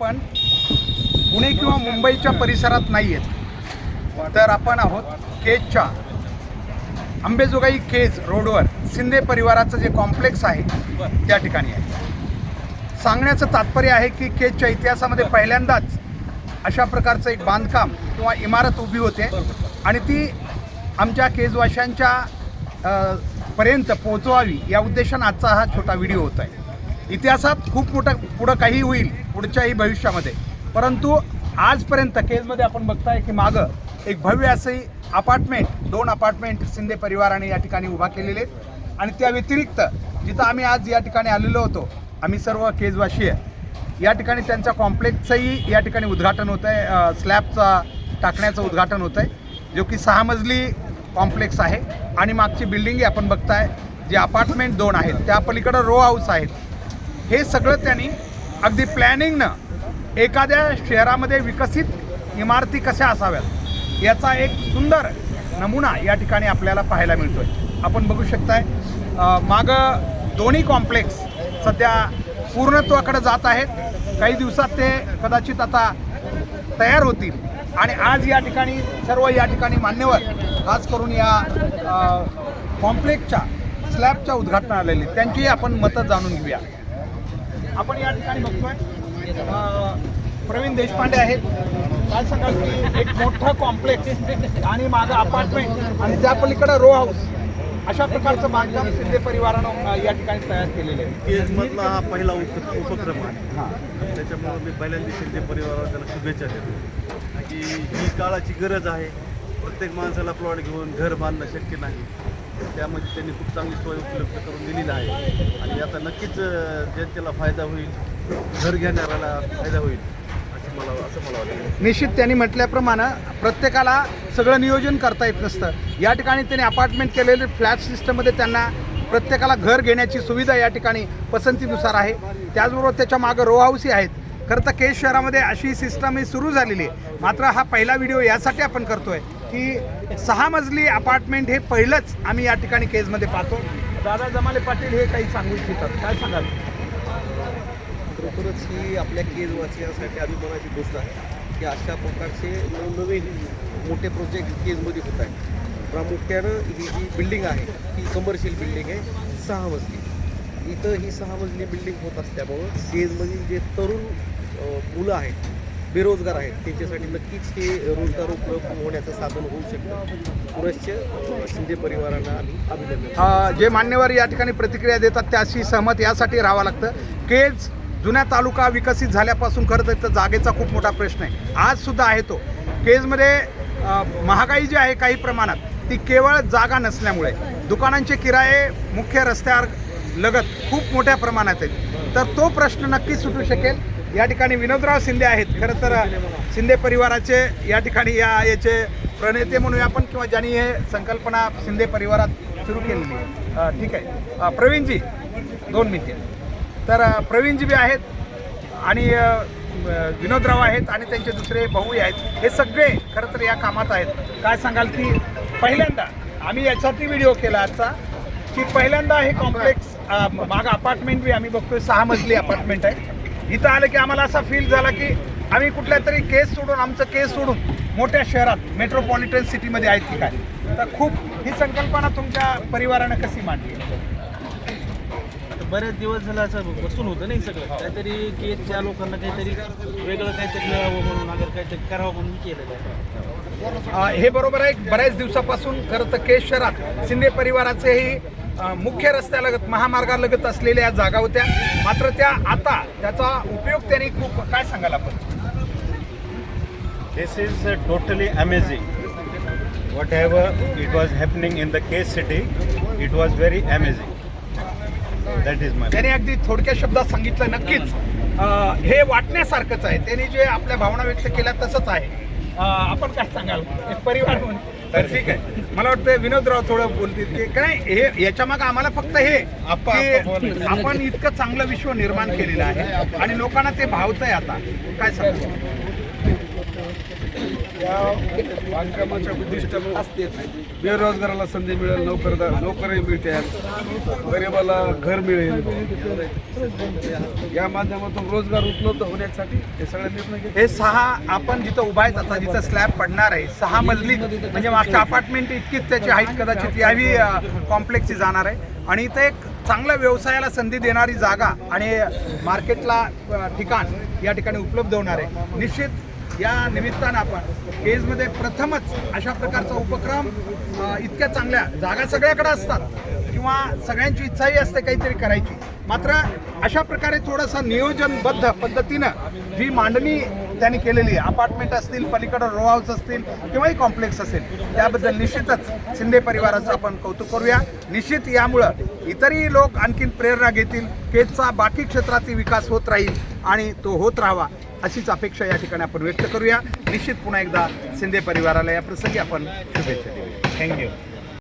पण पुणे किंवा मुंबईच्या परिसरात नाही आहेत तर आपण आहोत केजच्या आंबेजोगाई केज रोडवर शिंदे परिवाराचं जे कॉम्प्लेक्स आहे त्या ठिकाणी आहे. सांगण्याचं तात्पर्य आहे की केजच्या इतिहासामध्ये पहिल्यांदाच अशा प्रकारचं एक बांधकाम किंवा इमारत उभी होते आणि ती आमच्या केजवाशांच्या पर्यंत पोहोचवावी या उद्देशानं आजचा हा छोटा व्हिडिओ होत आहे. इतिहासात खूप मोठं पुढं काही होईल पुढच्याही भविष्यामध्ये. परंतु आजपर्यंत केजमध्ये आपण बघताय की मागं एक भव्य असंही अपार्टमेंट दोन अपार्टमेंट शिंदे परिवाराने या ठिकाणी उभा केलेले आहेत. आणि त्या व्यतिरिक्त जिथं आम्ही आज या ठिकाणी आलेलो होतो आम्ही सर्व केजवाशी आहे. या ठिकाणी त्यांच्या कॉम्प्लेक्सचंही या ठिकाणी उद्घाटन होतं आहे स्लॅबचा टाकण्याचं उद्घाटन होतं आहे जो की सहा मजली कॉम्प्लेक्स आहे. आणि मागची बिल्डिंगही आपण बघताय जे अपार्टमेंट दोन आहेत त्या पलीकडं रो हाऊस आहेत. हे सगळं त्यांनी अगदी प्लॅनिंगनं एखाद्या शहरामध्ये विकसित इमारती कशा असाव्यात याचा एक सुंदर नमुना या ठिकाणी आपल्याला पाहायला मिळतो आहे आपण बघू शकताय मागं दोन्ही कॉम्प्लेक्स सध्या पूर्णत्वाकडे जात आहेत. काही दिवसात ते कदाचित आता तयार होतील. आणि आज या ठिकाणी सर्व या ठिकाणी मान्यवर खास करून या कॉम्प्लेक्सच्या स्लॅबच्या उद्घाटन आलेले त्यांचीही आपण मतं जाणून घेऊया. आपण या ठिकाणी बघतोय प्रवीण देशपांडे आहेत. काय सांगाल की एक मोठं कॉम्प्लेक्स आणि माझं अपार्टमेंट आणि त्या पलीकडं रो हाऊस अशा प्रकारचं बांधकाम शिंदे परिवारानं या ठिकाणी तयार केलेलं आहे. केजमधला हा पहिला उप उपक्रम आहे. हां. त्याच्यामुळे मी पहिल्यांदा शिंदे परिवाराला त्याला शुभेच्छा देतो. की ही काळाची गरज आहे. प्रत्येक माणसाला प्लॉट घेऊन घर बांधणं शक्य नाही. त्यामध्ये त्यांनी खूप चांगली सोय उपलब्ध करून दिलेली आहे. आणि आता नक्कीच जनतेला फायदा होईल. घर घेणाऱ्याला फायदा होईल असं मला असं मला वाटतं. निश्चित त्यांनी म्हटल्याप्रमाणे प्रत्येकाला सगळं नियोजन करता येत नसतं. या ठिकाणी त्यांनी अपार्टमेंट केलेले फ्लॅट सिस्टममध्ये त्यांना प्रत्येकाला घर घेण्याची सुविधा या ठिकाणी पसंतीनुसार आहे. त्याचबरोबर त्याच्या मागं रो हाऊसही आहेत. खरं तर केस शहरामध्ये अशी सिस्टम ही सुरू झालेली आहे. मात्र हा पहिला व्हिडिओ यासाठी आपण करतो आहे की सहा मजली अपार्टमेंट हे पहिलंच आम्ही या ठिकाणी केजमध्ये पाहतो. दादा जमाले पाटील हे काही सांगू इच्छितात. काय सांगाल? खरोखरच ही आपल्या केजवासियांसाठी अभिमानाची गोष्ट आहे की अशा प्रकारचे नवनवीन मोठे प्रोजेक्ट केजमध्ये होत आहेत. प्रामुख्यानं ही जी बिल्डिंग आहे ती कमर्शियल बिल्डिंग आहे सहा मजली. इथं ही सहा मजली बिल्डिंग होत असल्यामुळं केजमधील जे तरुण मुलं आहेत बेरोजगार आहेत त्यांच्यासाठी नक्कीच हे रोजगार उपलब्ध होण्याचं साधन होऊ शकतं. पुनश्च शिंदे परिवारांना आम्ही अभिनंदन जे मान्यवर या ठिकाणी प्रतिक्रिया देतात त्याशी सहमत यासाठी राहावं लागतं. केज जुन्या तालुका विकसित झाल्यापासून खरं तर इथं जागेचा खूप मोठा प्रश्न आहे. आज सुद्धा आहे तो. केजमध्ये महागाई जी आहे काही प्रमाणात ती केवळ जागा नसल्यामुळे दुकानांचे किराये मुख्य रस्त्यावर लगत खूप मोठ्या प्रमाणात आहेत. तर तो प्रश्न नक्कीच सुटू शकेल. या ठिकाणी विनोदराव शिंदे आहेत. खरं तर शिंदे परिवाराचे या ठिकाणी या याचे प्रणेते म्हणूया आपण किंवा ज्यांनी हे संकल्पना शिंदे परिवारात सुरू केलेली आहे. ठीक आहे. प्रवीणजी दोन मिनिटे. तर प्रवीणजी बी आहेत आणि विनोदराव आहेत आणि त्यांचे दुसरे भाऊही आहेत. हे सगळे खरं तर या कामात आहेत. काय सांगाल की पहिल्यांदा आम्ही यासाठी व्हिडिओ केला आजचा की पहिल्यांदा हे कॉम्प्लेक्स माग अपार्टमेंट बी आम्ही बघतोय. सहा मजली अपार्टमेंट आहे. इथं आलं की आम्हाला असा फील झाला की आम्ही कुठल्या तरी केस सोडून आमचं केस सोडून मोठ्या शहरात मेट्रोपॉलिटन सिटीमध्ये आहेत की काय? तर खूप ही संकल्पना तुमच्या परिवारानं कशी मांडली? बरेच दिवस झालं असं बसून होतं नाही सगळं. काहीतरी केजच्या लोकांना काहीतरी वेगळं काहीतरी मिळावं म्हणून अगर काहीतरी करावं म्हणून अ, हे बरोबर आहे बऱ्याच दिवसापासून खरं तर केस शहरात शिंदे परिवाराचेही मुख्य रस्त्यालगत महामार्गालगत असलेल्या या जागा होत्या मात्र त्या आता त्याचा उपयोग त्यांनी खूप काय सांगाल आपण This is uh, totally amazing. Whatever it was happening in the case city, it was very amazing. That is my. त्यांनी अगदी थोडक्या शब्दात सांगितलं नक्कीच हे वाटण्यासारखंच आहे त्यांनी जे आपल्या भावना व्यक्त केल्या तसंच आहे आपण काय सांगाल एक परिवार म्हणून तर ठीक आहे. मला वाटतं विनोदराव थोडं बोलतील की काय हे याच्या मागे आम्हाला फक्त हे की आपण इतकं चांगलं विश्व निर्माण केलेलं आहे आणि लोकांना ते भावतंय आता. काय सांगू? या बांधकामाच्या उद्दिष्ट बेरोजगाराला संधी मिळेल नोकरदार नोकरी मिळतील गरिबाला घर मिळेल. या माध्यमातून रोजगार उपलब्ध होण्यासाठी हे सगळे निर्णय घेतले. हे सहा आपण जिथं उभा आहेत आता जिथं स्लॅब पडणार आहे सहा मजली म्हणजे मागच्या अपार्टमेंट इतकीच त्याची हाईट कदाचित यावी कॉम्प्लेक्सची जाणार आहे. आणि इथं एक चांगल्या व्यवसायाला संधी देणारी जागा आणि मार्केटला ठिकाण या ठिकाणी उपलब्ध होणार आहे. निश्चित या निमित्तानं आपण केजमध्ये प्रथमच अशा प्रकारचा उपक्रम इतक्या चांगल्या जागा सगळ्याकडे असतात किंवा सगळ्यांची इच्छाही असते काहीतरी करायची. मात्र अशा प्रकारे थोडंसं नियोजनबद्ध पद्धतीनं जी मांडणी त्यांनी केलेली अपार्टमेंट असतील पलीकडं रो हाऊस असतील किंवाही कॉम्प्लेक्स असेल त्याबद्दल निश्चितच शिंदे परिवाराचं आपण कौतुक करूया. निश्चित यामुळं इतरही लोक आणखीन प्रेरणा घेतील केजचा बाकी क्षेत्रातील विकास होत राहील आणि तो होत राहावा. अशीच अपेक्षा या ठिकाणी आपण व्यक्त करूया निश्चित पुन्हा एकदा शिंदे परिवाराला या प्रसंगी आपण शुभेच्छा देऊया थँक्यू.